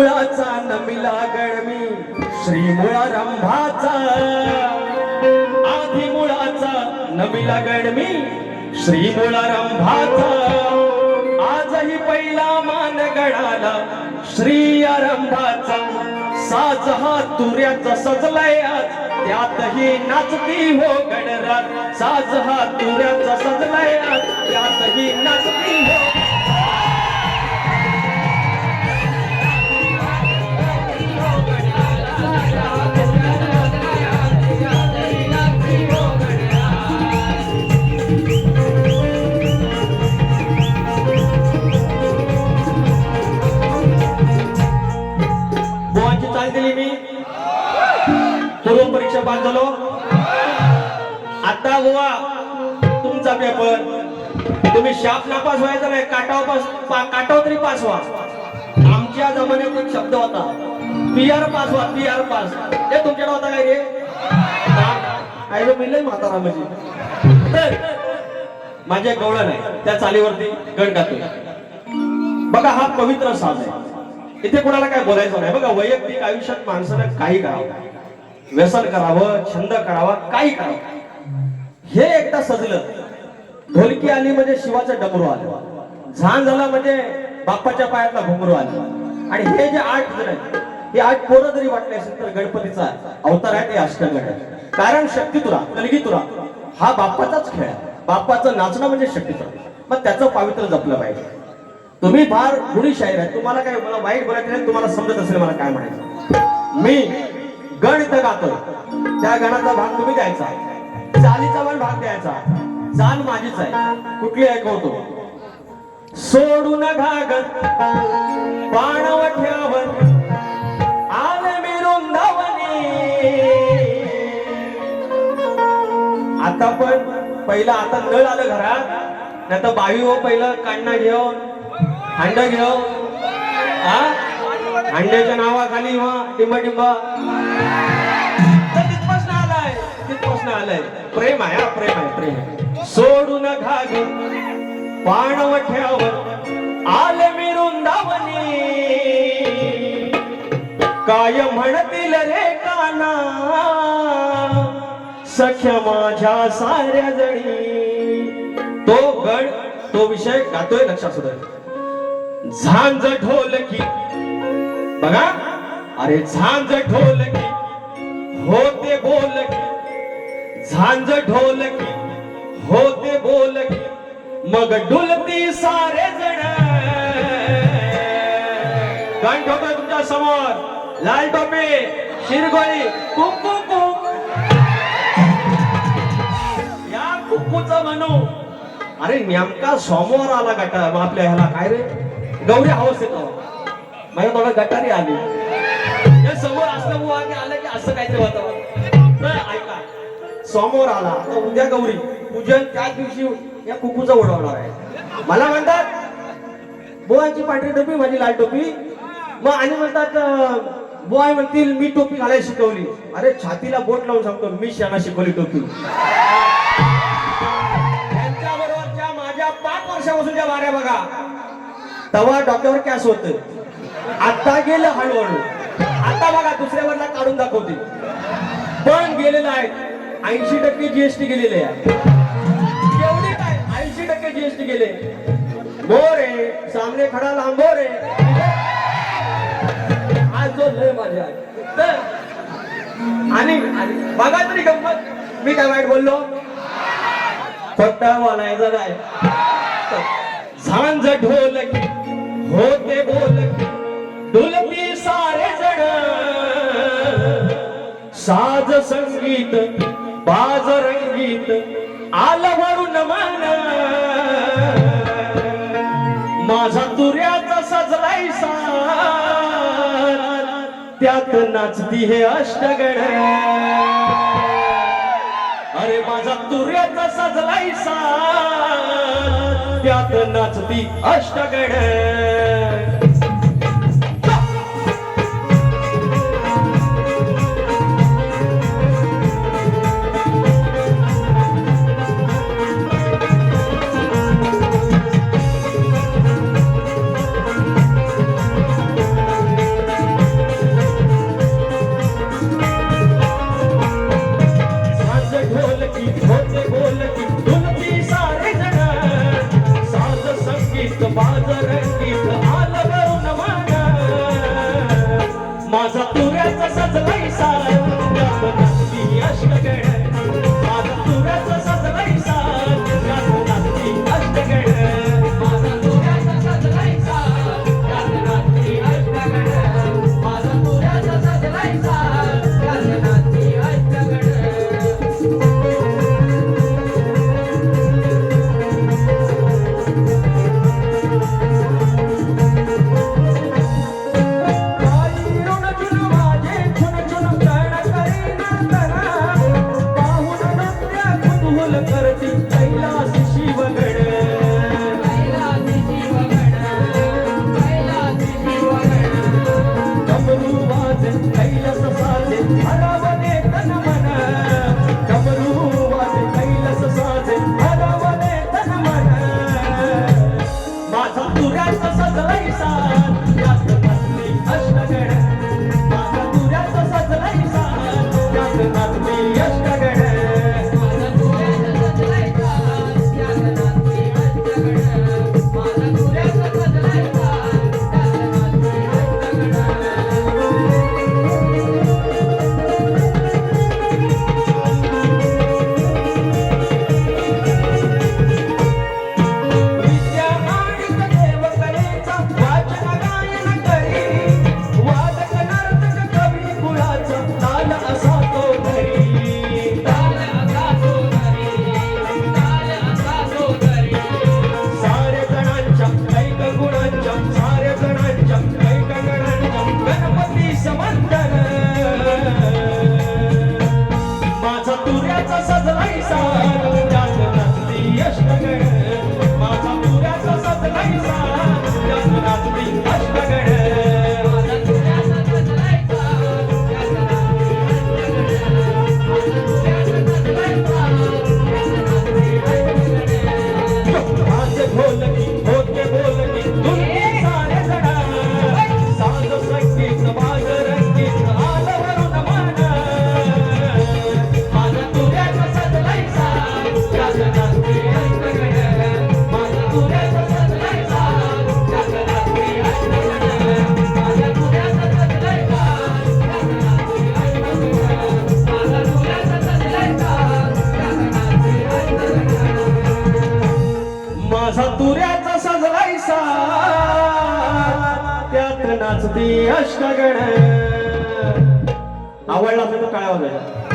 मुळाचा नमिला गडमी श्री मुळारंभाचा. आधी मुळाचा नमिला गडमी श्री मुळारंभाचा. आजही पहिला मान गडाला श्री आरंभाचा. साज हा तुऱ्याचा सजलाय आज. त्यातही नाचती हो गणरात साज हा तुऱ्याचा सजलाय आज. त्यातही नाचती हो पास दिली मी? पूर्व परीक्षा पास झालो. आता बुवा तुमचा पेपर तुम्ही शाप नापास व्हायचा नाही काटाव पास पा- काटाव तरी पास व्हा. आमच्या जमान्यात एक शब्द होता. पी आर पास व्हा पी आर पास. हे तुमच्याकडे होता काय रे? मी लय म्हातारा म्हणजे. तर माझ्या गवळण आहे त्या चालीवरती गण टाकतो बघा हा पवित्र साज आहे. इथे कोणाला काय बोलायचं नाही. बघा वैयक्तिक आयुष्यात माणसानं काही करावं व्यसन करावं छंद करावा काही करावं. हे एकदा सजलं ढोलकी आली म्हणजे शिवाचं डबरू आलं. झान झाला म्हणजे बाप्पाच्या पायातला घुंगरू आला. आणि हे जे आठ जण आहेत हे आठ पोरं जरी वाटले असेल तर गणपतीचा अवतार आहे ते अष्टगण आहे कारण कलगी कलगीतुरा हा बाप्पाचाच खेळ आहे. बाप्पाचं नाचणं म्हणजे शक्तितुरा. मग त्याचं पावित्र्य जपलं पाहिजे. तुम्ही फार गुणी शाहीर आहे. तुम्हाला काय मला वाईट बोलायचं नाही तुम्हाला समजत असेल मला काय म्हणायचं. मी गण इथं गातो त्या गणाचा भाग तुम्ही द्यायचा. चालीचा पण भाग द्यायचा. चाल माझीच आहे. कुठली ऐकवतो सोडून घाग पाणवठ्यावर आले मी रुंदावणी आता पण पहिलं आता नळ आलं घरात नाही तर बावी हो पहिलं काढणं घेऊन अंड घेऊ. हा? अंड्याच्या नावाखाली वा टिंबा टिंबा. तर तिथपासून आलाय. तिथपासून आलाय. प्रेम आहे हा प्रेम आहे प्रेम आहे. सोडून घाग पाणवठ्यावर आले मी रुंदावनी काय म्हणतील रे काना सख्या माझ्या साऱ्या जणी. तो गड तो विषय गातोय लक्षात सुद्धा. झांज ढोलकी बघा. अरे झांज ढोलकी होते बोलकी झांज ढोलकी होते बोलकी मग डुलती सारे जण. गण ठेवतोय तुमच्यासमोर. लाल टोपे शिरगोळी कुंकू कुंक. या कुक्कूचा म्हणू. अरे नेमका समोर आला गटा आपल्या ह्याला काय रे? गौरी हवस येतो माझ्या थोडं गटारी आली. या समोर असलं बुवा आलं की असं काहीतरी वातावरण. तर ऐका समोर आला. आता उद्या गौरी पूजन त्याच दिवशी या कुकूचा उडवणार आहे. मला म्हणतात बुवाची पांढरी टोपी माझी लाल टोपी. मग आणि म्हणतात बोआ म्हणतील मी टोपी घालायला शिकवली. अरे छातीला बोट लावून सांगतो मी शाना शिकवली टोपी. त्यांच्याबरोबरच्या माझ्या पाच वर्षापासूनच्या वाऱ्या बघा. तवा डॉक्टर कॅस होत. आता गेलं हळूहळू. आता बघा दुसऱ्यावरला काढून दाखवते. पण गेलेलं आहे. ऐंशी टक्के जीएसटी गेलेले आहे. एवढी काय? ऐंशी टक्के जीएसटी गेले. मोरे सामने खडा लांबो रे आज जो लय माझ्या तर आणि बघा तरी गंमत. मी काय वाईट बोललो? फक्त बोलायचं नाही झांज ढोलकी. होते बोल डुलती सारे जण. साज संगीत बाज रंगीत आलं भरून मन. माझा तुऱ्याचा सजलाय त्यात नाचती हे अष्टगण. अरे माझा तुऱ्याचा सजलाय सा त्यात नाचती अष्टगड नाचती अष्टगण असती अष्टगण. आवडला असेल तर काय वाजायचं.